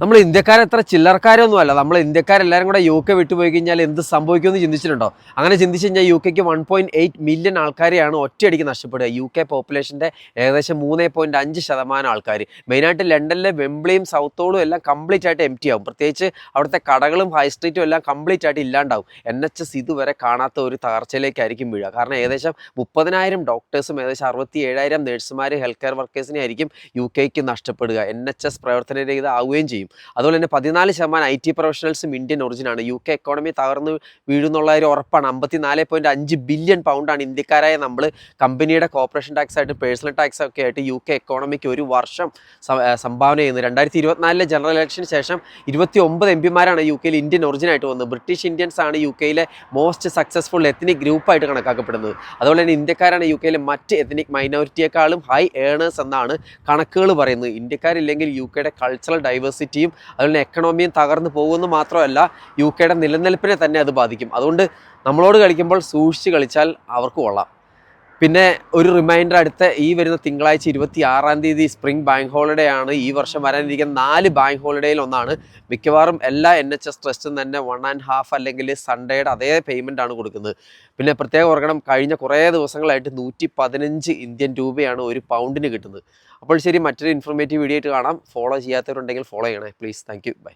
നമ്മൾ ഇന്ത്യക്കാർ എത്ര ചില്ലറക്കാരൊന്നും അല്ല നമ്മൾ ഇന്ത്യക്കാരെല്ലാവരും കൂടെ യു കെ വിട്ടുപോയി കഴിഞ്ഞാൽ എന്ത് സംഭവിക്കുമെന്ന് ചിന്തിച്ചിട്ടുണ്ടോ? അങ്ങനെ ചിന്തിച്ച് കഴിഞ്ഞാൽ യു കെക്ക് വൺ പോയിന്റ് എയ്റ്റ് മില്യൺ ആൾക്കാരെയാണ് ഒറ്റയടിക്ക് നഷ്ടപ്പെടുക. യു കെ പോപ്പുലേഷന്റെ ഏകദേശം മൂന്ന് പോയിന്റ് അഞ്ച് ശതമാനം ആൾക്കാർ മെയിനായിട്ട് ലണ്ടനിലെ വെംബ്ലിയും സൗത്തോളും എല്ലാം കംപ്ലീറ്റ് ആയിട്ട് എം ടി ആവും. പ്രത്യേകിച്ച് അവിടുത്തെ കടകളും ഹൈ സ്ട്രീറ്റും എല്ലാം കംപ്ലീറ്റ് ആയിട്ട് ഇല്ലാണ്ടാവും. എൻ എച്ച് എസ് ഇതുവരെ കാണാത്ത ഒരു തകർച്ചയിലേക്കായിരിക്കും വീഴുക. കാരണം ഏകദേശം മുപ്പതിനായിരം ഡോക്ടേഴ്സും ഏകദേശം അറുപത്തി ഏഴായിരം നഴ്സുമാർ ഹെൽത്ത് കെയർ വർക്കേഴ്സിനെ ആയിരിക്കും യു കെക്ക് നഷ്ടപ്പെടുക. എൻ എച്ച് എസ് പ്രവർത്തനരഹിത ആവുകയും ചെയ്യും. അതുപോലെ തന്നെ പതിനാല് ശതമാനം ഐ ടി പ്രൊഫഷണൽസും ഇന്ത്യൻ ഒറിജിനാണ് യു കെ എക്കോണമി തകർന്ന് വീഴുന്നുള്ള ഒരു ഉറപ്പാണ്. അമ്പത്തിനാല് പോയിന്റ് അഞ്ച് ബില്യൺ പൗണ്ടാണ് ഇന്ത്യക്കാരായ നമ്മൾ കമ്പനിയുടെ കോർപ്പറേഷൻ ടാക്സ് ആയിട്ട് പേഴ്സണൽ ടാക്സ് ഒക്കെ ആയിട്ട് യു കെ എക്കോണമിക്ക് ഒരു വർഷം സംഭാവന ചെയ്യുന്നത്. രണ്ടായിരത്തി ഇരുപത്തിനാലിലെ ജനറൽ ഇലക്ഷന് ശേഷം ഇരുപത്തി ഒമ്പത് എം പിമാരാണ് യു കെയിൽ ഇന്ത്യൻ ഒറിജിനായിട്ട് വന്നത്. ബ്രിട്ടീഷ് ഇന്ത്യൻസ് ആണ് യു കെയിലെ മോസ്റ്റ് സക്സസ്ഫുൾ എത്നിക് ഗ്രൂപ്പായിട്ട് കണക്കാക്കപ്പെടുന്നത്. അതുപോലെ തന്നെ ഇന്ത്യക്കാരാണ് യു കെയിലെ മറ്റ് എത്നിക് മൈനോറിറ്റിയെക്കാളും ഹൈ ഏണേഴ്സ് എന്നാണ് കണക്കുകൾ പറയുന്നത്. ഇന്ത്യക്കാരില്ലെങ്കിൽ യു കെയുടെ കൾച്ചറൽ ഡൈവേഴ്സിറ്റിയും അതുപോലെ എക്കണോമിയും തകർന്നു പോകുമെന്ന് മാത്രമല്ല യു കെയുടെ നിലനിൽപ്പിനെ തന്നെ അത് ബാധിക്കും. അതുകൊണ്ട് നമ്മളോട് കളിക്കുമ്പോൾ സൂക്ഷിച്ച് കളിച്ചാൽ അവർക്ക് കൊള്ളാം. പിന്നെ ഒരു റിമൈൻഡർ അടുത്ത ഈ വരുന്ന തിങ്കളാഴ്ച ഇരുപത്തി ആറാം തീയതി സ്പ്രിംഗ് ബാങ്ക് ഹോളിഡേ ആണ്. ഈ വർഷം വരാനിരിക്കുന്ന നാല് ബാങ്ക് ഹോളിഡേയിൽ ഒന്നാണ്. മിക്കവാറും എല്ലാ എൻ എച്ച് എസ് ട്രസ്റ്റും തന്നെ വൺ ആൻഡ് ഹാഫ് അല്ലെങ്കിൽ സൺഡേയുടെ അതേ പേയ്മെന്റ് ആണ് കൊടുക്കുന്നത്. പിന്നെ പ്രത്യേകം ഓർക്കണം കഴിഞ്ഞ കുറേ ദിവസങ്ങളായിട്ട് നൂറ്റി പതിനഞ്ച് ഇന്ത്യൻ രൂപയാണ് ഒരു പൗണ്ടിന് കിട്ടുന്നത്. അപ്പോൾ ശരി മറ്റൊരു ഇൻഫോർമേറ്റീവ് വീഡിയോ ആയിട്ട് കാണാം. ഫോളോ ചെയ്യാത്തവരുണ്ടെങ്കിൽ ഫോളോ ചെയ്യണേ. Please thank you by